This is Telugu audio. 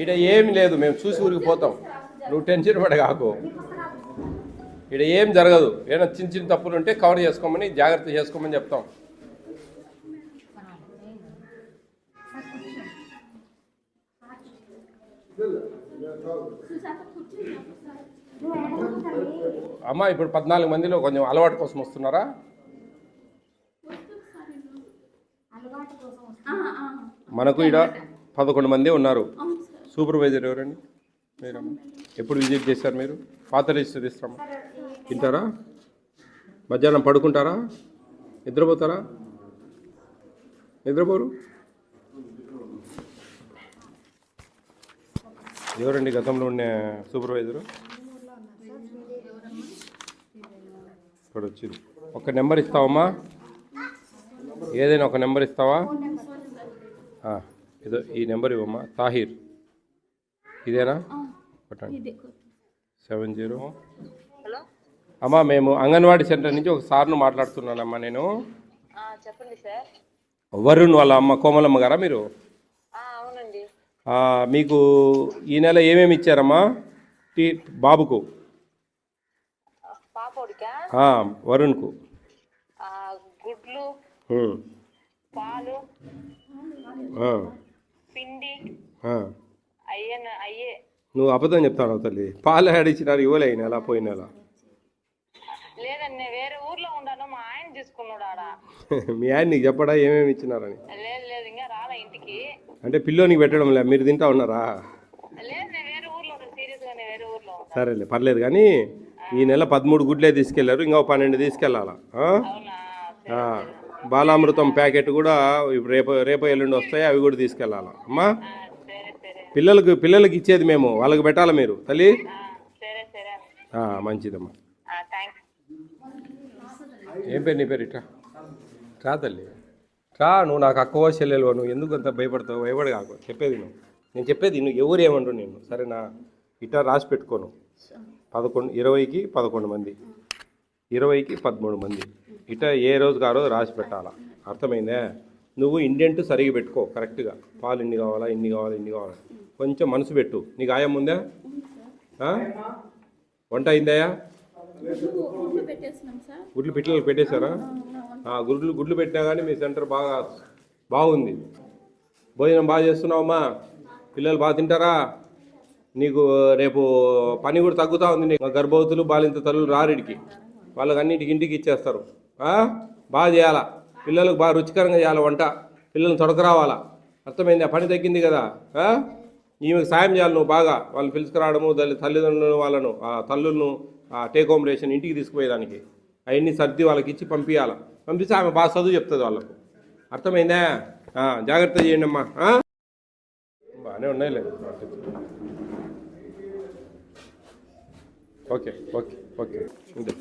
ఈడ ఏమి లేదు మేము చూసి ఊరికి పోతాం. నువ్వు టెన్షన్ పడ కాకు ఈడ ఏం జరగదు. ఏదైనా చిన్న చిన్న తప్పులు ఉంటే కవర్ చేసుకోమని జాగ్రత్త చేసుకోమని చెప్తాం. అమ్మ ఇప్పుడు పద్నాలుగు మందిలో కొంచెం అలవాటు కోసం వస్తున్నారా? మనకు ఇక్కడ పదకొండు మంది ఉన్నారు. సూపర్వైజర్ ఎవరండి? మీరమ్మ ఎప్పుడు విజిట్ చేశారు మీరు? పాత రిజిస్టర్ ఇస్తారమ్మా తింటారా మధ్యాహ్నం పడుకుంటారా? నిద్రపోతారా? నిద్రపోరు? ఎవరండి గతంలో ఉన్న సూపర్వైజరు? ఇక్కడ వచ్చింది ఒక నెంబర్ ఇస్తావమ్మా? ఏదైనా ఒక నెంబర్ ఇస్తావా? ఏదో ఇదో ఈ నెంబర్ ఇవ్వమ్మా. తాహిర్. ఇదేనా? కొట్టండి. Seven zero. హలో? అమ్మా మేము అంగన్వాడీ సెంటర్ నుంచి ఒక సార్ను మాట్లాడుతున్నానమ్మా నేను. ఆ, చెప్పండి సార్. వరుణ్ వాళ్ళ అమ్మ కోమలమ్మ గారా మీరు? ఆ, అవునండి. ఆ, మీకు ఈ నెల ఏమేమి ఇచ్చారమ్మా? టీ బాబుకు. వరుణ్కు. ఆ, గుడ్లు పాలు ఆ, పిండి నువ్వు అబద్ధం చెప్తాను తల్లి. పాలు ఆడిచ్చినారు ఇవ్వలే ఈ నెల పోయిన లేదండి వేరే ఊర్లో ఉన్నాను మా ఆయన తీసుకున్నాడు ఆడ. మీ ఆయన నీకు చెప్పడా ఏమేమి ఇచ్చినారని? లేదు లేదు ఇంకా రాలే ఇంటికి. అంటే పిల్లోనికి పెట్టడం లే మీరు తింటా ఉన్నారా? లేదు నేను వేరే ఊర్లో ఉన్నాను సీరియస్గా నేను వేరే ఊర్లో ఉన్నాను. సరేలే పర్లేదు కానీ ఈ నెల పదమూడు గుడ్లే తీసుకెళ్ళారు ఇంకా పన్నెండు తీసుకెళ్ళాలా? బాలామృతం ప్యాకెట్ కూడా రేపు రేపు ఎల్లుండి వస్తాయి అవి కూడా తీసుకెళ్ళాలా? అమ్మా? పిల్లలకు పిల్లలకి ఇచ్చేది మేము వాళ్ళకి పెట్టాలా మీరు? తల్లి? మంచిదమ్మా. ఏం పేరు నీ పేరు ఇట్రా? రా తల్లి. రా నువ్వు నాకు అక్కవో చెల్లెలు నువ్వు ఎందుకు అంత భయపడతావు? భయపడి కాకు చెప్పేది నువ్వు. నేను చెప్పేది నువ్వు ఎవరు ఏమంటావు నేను సరేనా? ఇట్లా రాసి పెట్టుకోను పదకొండు ఇరవైకి పదకొండు మంది. ఇరవైకి పదమూడు మంది. ఇట ఏ రోజుకి ఆ రోజు రాసి పెట్టాలా? అర్థమైందే? నువ్వు ఇండెంట్ సరిగా పెట్టుకో కరెక్ట్గా పాలు ఇన్ని కావాలా ఇన్ని కావాలా ఇన్ని కావాలా. కొంచెం మనసు పెట్టు. నీకు ఆయం ఉందా? వంట అయిందాయా గుడ్లు పిట్టలు పెట్టేశారా? గుడ్లు గుడ్లు పెట్టినా కానీ మీ సెంటర్ బాగా బాగుంది. భోజనం బాగా చేస్తున్నావమ్మా. పిల్లలు బాగా తింటారా? నీకు రేపు పని కూడా తగ్గుతూ ఉంది నీకు. గర్భవతులు బాలింత తల్లులు రారిడికి వాళ్ళకి అన్నింటికి ఇంటికి ఇచ్చేస్తారు. బాగా చేయాలా? పిల్లలకు బాగా రుచికరంగా చేయాలి వంట? పిల్లల్ని తొడకరావాలా అర్థమైంది? ఆ పని తగ్గింది కదా. ఈమెకు సాయం చేయాలి నువ్వు బాగా. వాళ్ళు పిలుచుకురావడము తల్లి తల్లిదండ్రులను వాళ్ళను ఆ తల్లులను టేక్ హోమ్ రేషన్ ఇంటికి తీసుకుపోయేదానికి. అవన్నీ సర్ది వాళ్ళకి ఇచ్చి పంపించాలి పంపిస్తే ఆమె బాగా చదువు చెప్తుంది వాళ్ళకు. అర్థమైందా? జాగ్రత్త చేయండి అమ్మా. బాగానే ఉన్నాయి లేదు ఓకే ఓకే ఓకే. ఇదే.